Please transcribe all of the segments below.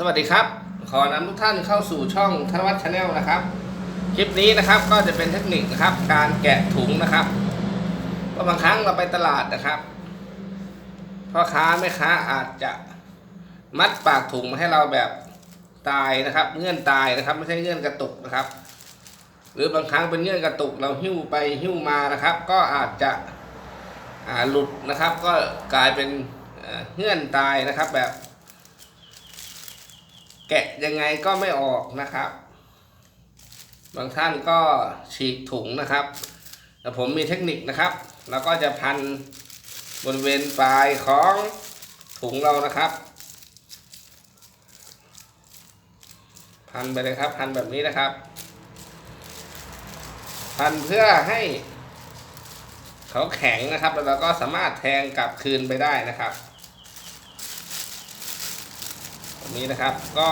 สวัสดีครับ ขอนำทุกท่านเข้าสู่ช่องธนวัฒน์ชาแนลนะครับ คลิปนี้นะครับก็จะเป็นเทคนิคนะครับ การแกะถุงนะครับว่าบางครั้งเราไปตลาดนะครับพ่อค้าแม่ค้าอาจจะมัดปากถุงมาให้เราแบบตายนะครับ เงื่อนตายนะครับ ไม่ใช่เงื่อนกระตุกนะครับ หรือบางครั้งเป็นเงื่อนกระตุกเราหิ้วไปหิ้วมานะครับ ก็อาจจะหลุดนะครับ ก็กลายเป็นเงื่อนตายนะครับแบบ แกะยังไงก็ไม่ออกนะครับ บางท่านก็ฉีกถุงนะครับ แต่ผมมีเทคนิคนะครับ แล้วก็จะพันบริเวณปลายของถุงเรานะครับ พันไปเลยครับ พันแบบนี้นะครับ พันเพื่อให้เขาแข็งนะครับ แล้วเราก็สามารถแทงกลับคืนไปได้นะครับแบบ นี้นะครับก็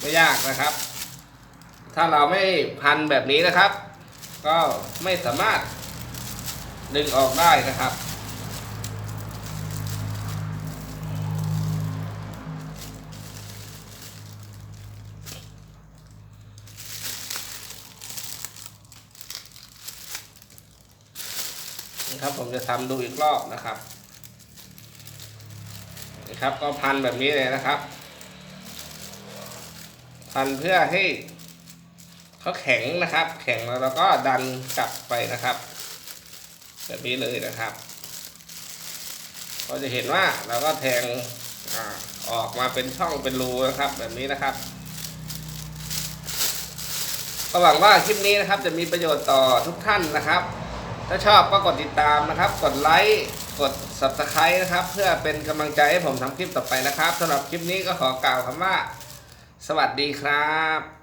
ไม่ยากนะครับ ถ้าเราไม่พันแบบนี้นะครับ ก็ไม่สามารถดึงออกได้นะครับนะครับผมจะทำดูอีกรอบนะครับ นะครับ ก็พันแบบนี้เลยนะครับ พันเพื่อให้เขาแข็งนะครับ แข็งแล้วเราก็ดันกลับไปนะครับ แบบนี้เลยนะครับ ก็จะเห็นว่าเราก็แทงอออกมาเป็นช่องเป็นรูนะครับ แบบนี้นะครับก็หวังว่าคลิปนี้นะครับจะมีประโยชน์ต่อทุกท่านนะครับ ถ้าชอบก็กดติดตามนะครับ กดไลค์ กด subscribe นะครับ เพื่อเป็นกำลังใจให้ผมทำคลิปต่อไปนะครับสำหรับคลิปนี้ก็ขอกล่าวคำว่า สวัสดีครับ